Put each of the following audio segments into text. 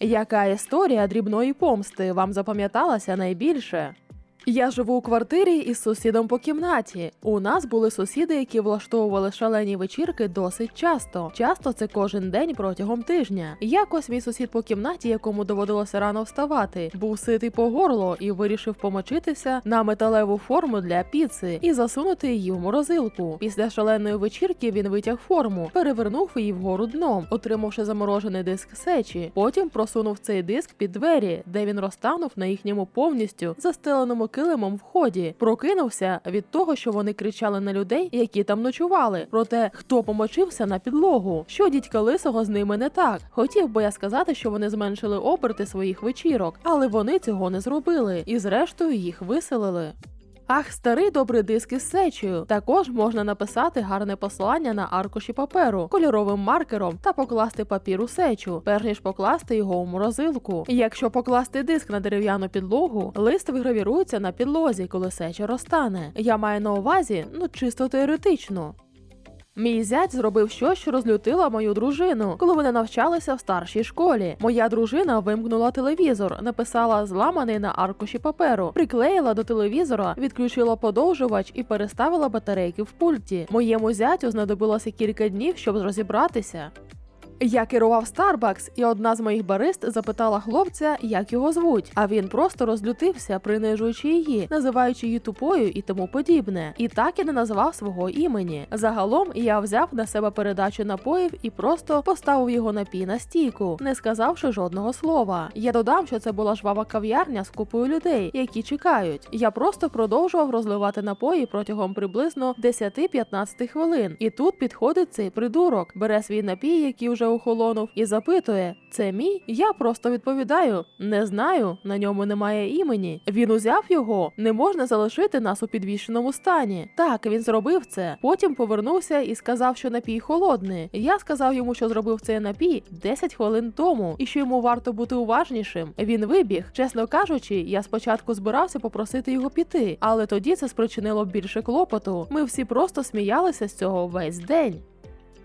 Яка історія дрібної помсти вам запам'яталася найбільше? Я живу у квартирі із сусідом по кімнаті. У нас були сусіди, які влаштовували шалені вечірки досить часто. Часто це кожен день протягом тижня. Якось мій сусід по кімнаті, якому доводилося рано вставати, був ситий по горло і вирішив помочитися на металеву форму для піци і засунути її в морозилку. Після шаленої вечірки він витяг форму, перевернув її вгору дном, отримавши заморожений диск сечі. Потім просунув цей диск під двері, де він розтанув на їхньому повністю застеленому килимом вході. Прокинувся від того, що вони кричали на людей, які там ночували. Про те, хто помочився на підлогу, що дідька лисого з ними не так. Хотів би я сказати, що вони зменшили оберти своїх вечірок, але вони цього не зробили, і зрештою їх виселили. Ах, старий добрий диск із сечею. Також можна написати гарне послання на аркуші паперу кольоровим маркером та покласти папір у сечу, перш ніж покласти його у морозилку. Якщо покласти диск на дерев'яну підлогу, лист вигравірується на підлозі, коли сеча розтане. Я маю на увазі, ну чисто теоретично. Мій зять зробив щось, що розлютило мою дружину, коли вони навчалися в старшій школі. Моя дружина вимкнула телевізор, написала зламаний на аркуші паперу, приклеїла до телевізора, відключила подовжувач і переставила батарейки в пульті. Моєму зятю знадобилося кілька днів, щоб розібратися. Я керував Starbucks, і одна з моїх барист запитала хлопця, як його звуть. А він просто розлютився, принижуючи її, називаючи її тупою і тому подібне. І так і не назвав свого імені. Загалом я взяв на себе передачу напоїв і просто поставив його напій на стійку, не сказавши жодного слова. Я додам, що це була жвава кав'ярня з купою людей, які чекають. Я просто продовжував розливати напої протягом приблизно 10-15 хвилин. І тут підходить цей придурок, бере свій напій, який вже охолонув, і запитує: це мій? Я просто відповідаю: не знаю, на ньому немає імені. Він узяв його, не можна залишити нас у підвішеному стані. Так, він зробив це. Потім повернувся і сказав, що напій холодний. Я сказав йому, що зробив цей напій 10 хвилин тому, і що йому варто бути уважнішим. Він вибіг. Чесно кажучи, я спочатку збирався попросити його піти, але тоді це спричинило більше клопоту. Ми всі просто сміялися з цього весь день.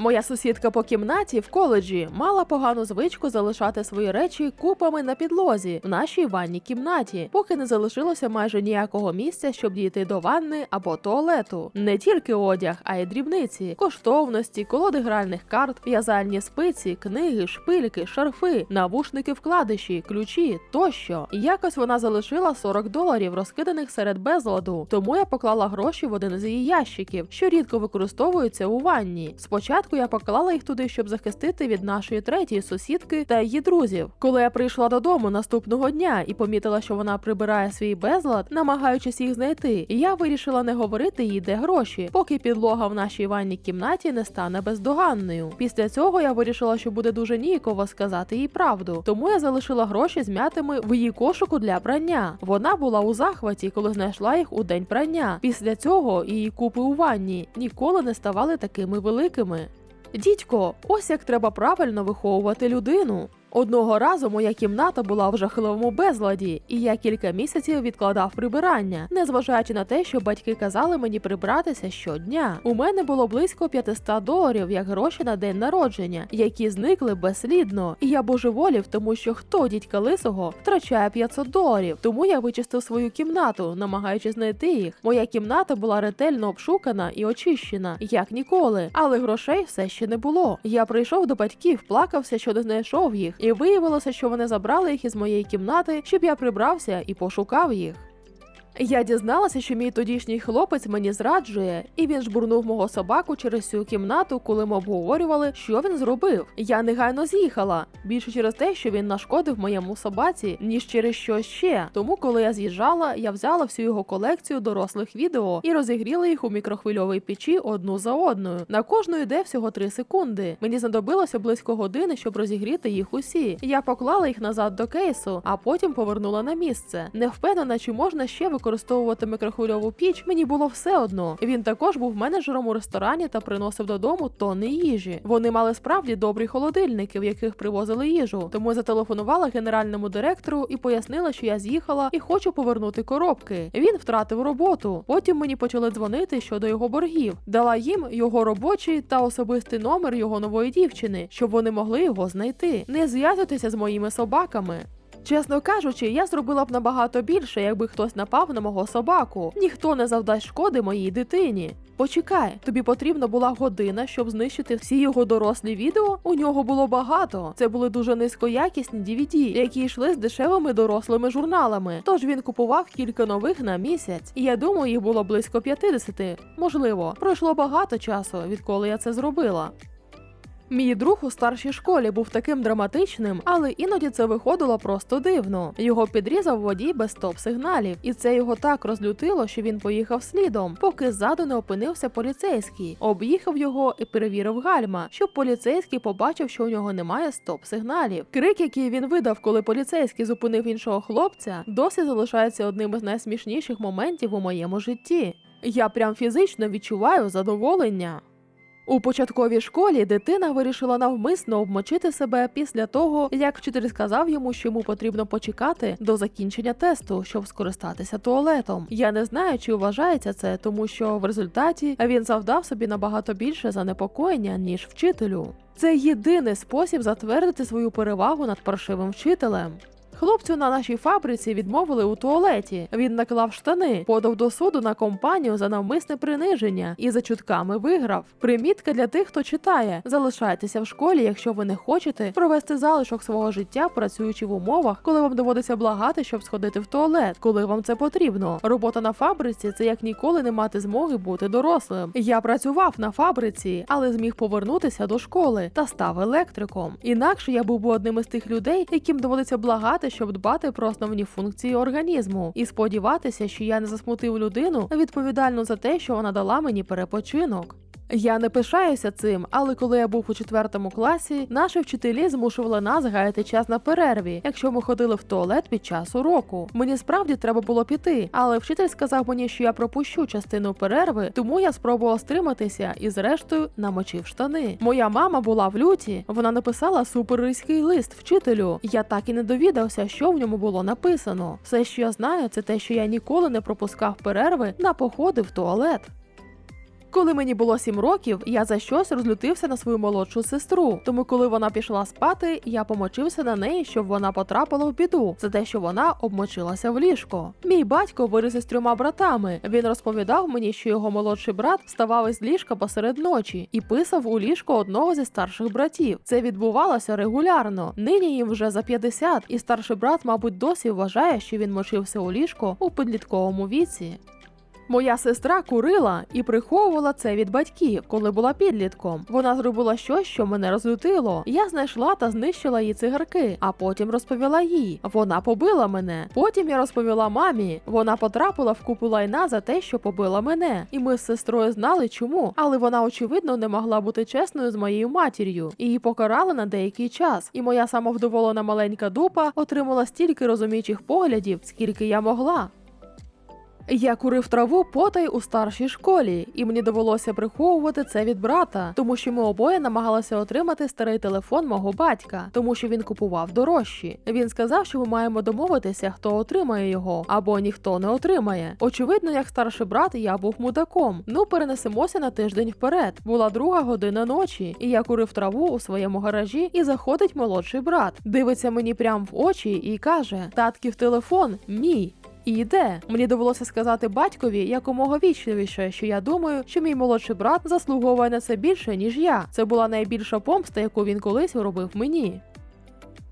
Моя сусідка по кімнаті в коледжі мала погану звичку залишати свої речі купами на підлозі в нашій ванній кімнаті, поки не залишилося майже ніякого місця, щоб дійти до ванни або туалету. Не тільки одяг, а й дрібниці, коштовності, колоди гральних карт, в'язальні спиці, книги, шпильки, шарфи, навушники вкладиші, ключі тощо. Якось вона залишила 40 доларів, розкиданих серед безладу. Тому я поклала гроші в один з її ящиків, що рідко використовуються у ванні. Спочатку я поклала їх туди, щоб захистити від нашої третьої сусідки та її друзів. Коли я прийшла додому наступного дня і помітила, що вона прибирає свій безлад, намагаючись їх знайти, я вирішила не говорити їй, де гроші, поки підлога в нашій ванній кімнаті не стане бездоганною. Після цього я вирішила, що буде дуже ніяково сказати їй правду. Тому я залишила гроші змятими в її кошику для прання. Вона була у захваті, коли знайшла їх у день прання. Після цього її купи у ванні ніколи не ставали такими великими. Дідько, ось як треба правильно виховувати людину. Одного разу моя кімната була в жахливому безладі, і я кілька місяців відкладав прибирання, незважаючи на те, що батьки казали мені прибратися щодня. У мене було близько 500 доларів як гроші на день народження, які зникли безслідно. І я божеволів, тому що хто дідька лисого втрачає 500 доларів. Тому я вичистив свою кімнату, намагаючись знайти їх. Моя кімната була ретельно обшукана і очищена, як ніколи, але грошей все ще не було. Я прийшов до батьків, плакався, що не знайшов їх, і виявилося, що вони забрали їх із моєї кімнати, щоб я прибрався і пошукав їх. Я дізналася, що мій тодішній хлопець мені зраджує, і він жбурнув мого собаку через цю кімнату, коли ми обговорювали, що він зробив. Я негайно з'їхала більше через те, що він нашкодив моєму собаці, ніж через що ще. Тому, коли я з'їжджала, я взяла всю його колекцію дорослих відео і розігріла їх у мікрохвильовій печі одну за одною. На кожну йде всього 3 секунди. Мені знадобилося близько години, щоб розігріти їх усі. Я поклала їх назад до кейсу, а потім повернула на місце. Не впевнена, чи можна ще використовувати використовувати мікрохвильову піч, мені було все одно. Він також був менеджером у ресторані та приносив додому тонни їжі. Вони мали справді добрі холодильники, в яких привозили їжу. Тому я зателефонувала генеральному директору і пояснила, що я з'їхала і хочу повернути коробки. Він втратив роботу. Потім мені почали дзвонити щодо його боргів. Дала їм його робочий та особистий номер його нової дівчини, щоб вони могли його знайти. Не зв'язуйтеся з моїми собаками. Чесно кажучи, я зробила б набагато більше, якби хтось напав на мого собаку. Ніхто не завдасть шкоди моїй дитині. Почекай, тобі потрібна була година, щоб знищити всі його дорослі відео. У нього було багато. Це були дуже низькоякісні DVD, які йшли з дешевими дорослими журналами. Тож він купував кілька нових на місяць. І я думаю, їх було близько 50. Можливо, пройшло багато часу, відколи я це зробила. Мій друг у старшій школі був таким драматичним, але іноді це виходило просто дивно. Його підрізав водій без стоп-сигналів, і це його так розлютило, що він поїхав слідом, поки ззаду не опинився поліцейський, об'їхав його і перевірив гальма, щоб поліцейський побачив, що у нього немає стоп-сигналів. Крик, який він видав, коли поліцейський зупинив іншого хлопця, досі залишається одним із найсмішніших моментів у моєму житті. Я прям фізично відчуваю задоволення. У початковій школі дитина вирішила навмисно обмочити себе після того, як вчитель сказав йому, що йому потрібно почекати до закінчення тесту, щоб скористатися туалетом. Я не знаю, чи вважається це, тому що в результаті він завдав собі набагато більше занепокоєння ніж вчителю. Це єдиний спосіб затвердити свою перевагу над паршивим вчителем. Хлопцю на нашій фабриці відмовили у туалеті. Він наклав штани, подав до суду на компанію за навмисне приниження і за чутками виграв. Примітка для тих, хто читає: залишайтеся в школі, якщо ви не хочете провести залишок свого життя, працюючи в умовах, коли вам доводиться благати, щоб сходити в туалет, коли вам це потрібно. Робота на фабриці це як ніколи не мати змоги бути дорослим. Я працював на фабриці, але зміг повернутися до школи та став електриком. Інакше я був би одним із тих людей, яким доводиться благати, щоб дбати про основні функції організму, і сподіватися, що я не засмутив людину відповідальну за те, що вона дала мені перепочинок. Я не пишаюся цим, але коли я був у четвертому класі, наші вчителі змушували нас гаяти час на перерві, якщо ми ходили в туалет під час уроку. Мені справді треба було піти, але вчитель сказав мені, що я пропущу частину перерви, тому я спробував стриматися і, зрештою, намочив штани. Моя мама була в люті. Вона написала суперризький лист вчителю. Я так і не довідався, що в ньому було написано. Все, що я знаю, це те, що я ніколи не пропускав перерви на походи в туалет. Коли мені було сім років, я за щось розлютився на свою молодшу сестру. Тому, коли вона пішла спати, я помочився на неї, щоб вона потрапила в біду за те, що вона обмочилася в ліжко. Мій батько виріс із трьома братами. Він розповідав мені, що його молодший брат вставав із ліжка посеред ночі і писав у ліжко одного зі старших братів. Це відбувалося регулярно. Нині їм вже за 50, і старший брат, мабуть, досі вважає, що він мочився у ліжко у підлітковому віці. Моя сестра курила і приховувала це від батьків, коли була підлітком. Вона зробила щось, що мене розлютило. Я знайшла та знищила її цигарки, а потім розповіла їй. Вона побила мене. Потім я розповіла мамі. Вона потрапила в купу лайна за те, що побила мене. І ми з сестрою знали, чому. Але вона, очевидно, не могла бути чесною з моєю матір'ю. Її покарали на деякий час. І моя самовдоволена маленька дупа отримала стільки розуміючих поглядів, скільки я могла. Я курив траву потай у старшій школі, і мені довелося приховувати це від брата, тому що ми обоє намагалися отримати старий телефон мого батька, тому що він купував дорожчі. Він сказав, що ми маємо домовитися, хто отримає його, або ніхто не отримає. Очевидно, як старший брат, я був мудаком. Ну, перенесемося на тиждень вперед. Була друга година ночі, і я курив траву у своєму гаражі, і заходить молодший брат. Дивиться мені прямо в очі і каже: Татків телефон мій. І. Мені довелося сказати батькові якомога вічливіше, що я думаю, що мій молодший брат заслуговує на це більше, ніж я. Це була найбільша помста, яку він колись робив мені.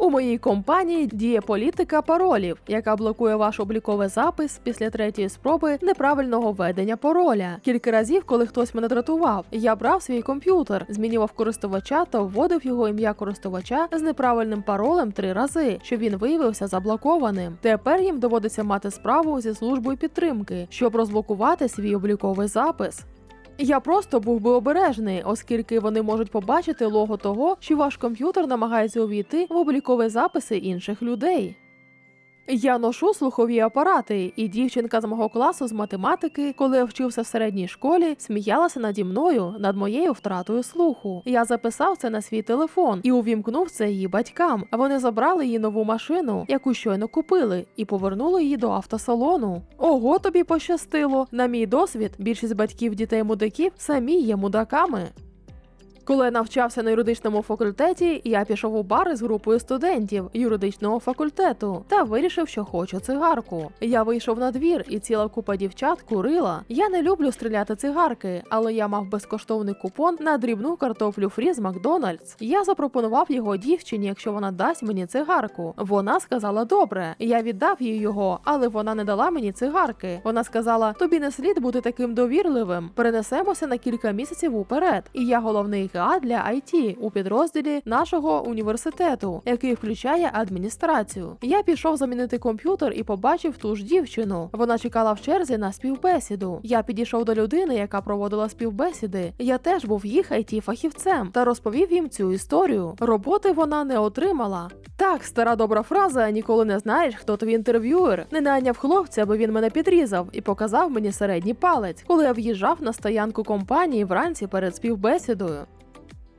У моїй компанії діє політика паролів, яка блокує ваш обліковий запис після третьої спроби неправильного введення пароля. Кілька разів, коли хтось мене дратував, я брав свій комп'ютер, змінював користувача та вводив його ім'я користувача з неправильним паролем три рази, щоб він виявився заблокованим. Тепер їм доводиться мати справу зі службою підтримки, щоб розблокувати свій обліковий запис. Я просто був би обережний, оскільки вони можуть побачити лого того, що ваш комп'ютер намагається увійти в облікові записи інших людей. Я ношу слухові апарати, і дівчинка з мого класу з математики, коли я вчився в середній школі, сміялася наді мною над моєю втратою слуху. Я записав це на свій телефон і увімкнув це її батькам. Вони забрали її нову машину, яку щойно купили, і повернули її до автосалону. Ого, тобі пощастило. На мій досвід, більшість батьків дітей мудаків самі є мудаками. Коли я навчався на юридичному факультеті, я пішов у бар із групою студентів юридичного факультету та вирішив, що хочу цигарку. Я вийшов на двір, і ціла купа дівчат курила. Я не люблю стріляти цигарки, але я мав безкоштовний купон на дрібну картофлю фрі з Макдональдс. Я запропонував його дівчині, якщо вона дасть мені цигарку. Вона сказала добре. Я віддав їй його, але вона не дала мені цигарки. Вона сказала: тобі не слід бути таким довірливим. Перенесемося на кілька місяців уперед. І я головний ГА для IT у підрозділі нашого університету, який включає адміністрацію. Я пішов замінити комп'ютер і побачив ту ж дівчину. Вона чекала в черзі на співбесіду. Я підійшов до людини, яка проводила співбесіди. Я теж був їх it фахівцем та розповів їм цю історію. Роботи вона не отримала. Так, стара добра фраза ніколи не знаєш, хто твій інтерв'юер. Не найняв хлопця, аби він мене підрізав і показав мені середній палець, коли я в'їжджав на стоянку компанії вранці перед співбесідою.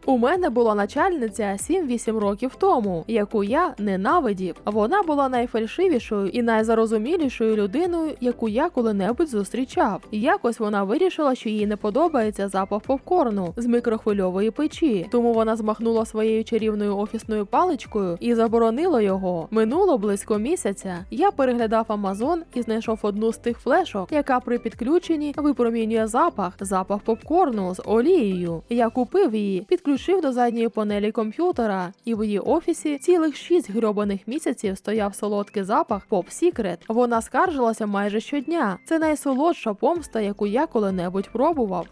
У мене була начальниця 7-8 років тому, яку я ненавидів. Вона була найфальшивішою і найзарозумілішою людиною, яку я коли-небудь зустрічав. Якось вона вирішила, що їй не подобається запах попкорну з мікрохвильової печі, тому вона змахнула своєю чарівною офісною паличкою і заборонила його. Минуло близько місяця. Я переглядав Амазон і знайшов одну з тих флешок, яка при підключенні випромінює запах, запах попкорну з олією. Я купив її, підключив до задньої панелі комп'ютера, і в її офісі цілих шість грьобаних місяців стояв солодкий запах Pop Secret. Вона скаржилася майже щодня. Це найсолодша помста, яку я коли-небудь пробував.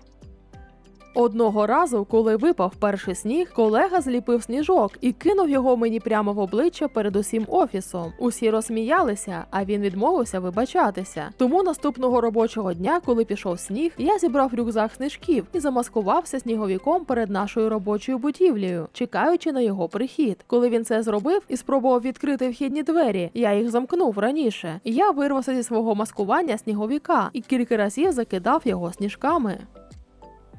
Одного разу, коли випав перший сніг, колега зліпив сніжок і кинув його мені прямо в обличчя перед усім офісом. Усі розсміялися, а він відмовився вибачатися. Тому наступного робочого дня, коли пішов сніг, я зібрав рюкзак сніжків і замаскувався сніговіком перед нашою робочою будівлею, чекаючи на його прихід. Коли він це зробив і спробував відкрити вхідні двері, я їх замкнув раніше. Я вирвався зі свого маскування сніговіка і кілька разів закидав його сніжками.